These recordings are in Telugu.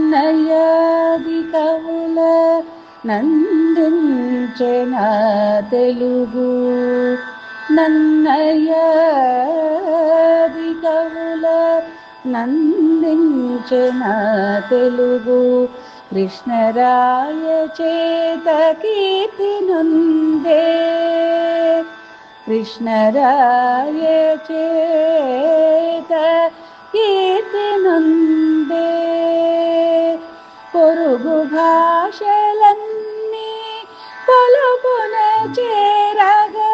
నన్నయాది కవుల నందించిన తెలుగు నన్నయాది కవుల నందించిన తెలుగు కృష్ణరాయ చేత కీర్తి నుండి కృష్ణరాయ చేత కీర్తి పొరుగు భాషలన్నీ పలుకున చేరగా.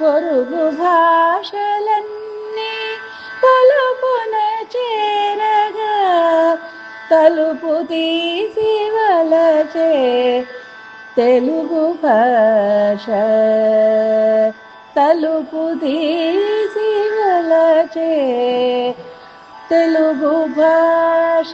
పొరుగు భాషలన్నీ పలుకున చేరగా. తలుపు తీసి వలచే తెలుగు భాష తలుపు తీసి వలచే తెలుగు భాష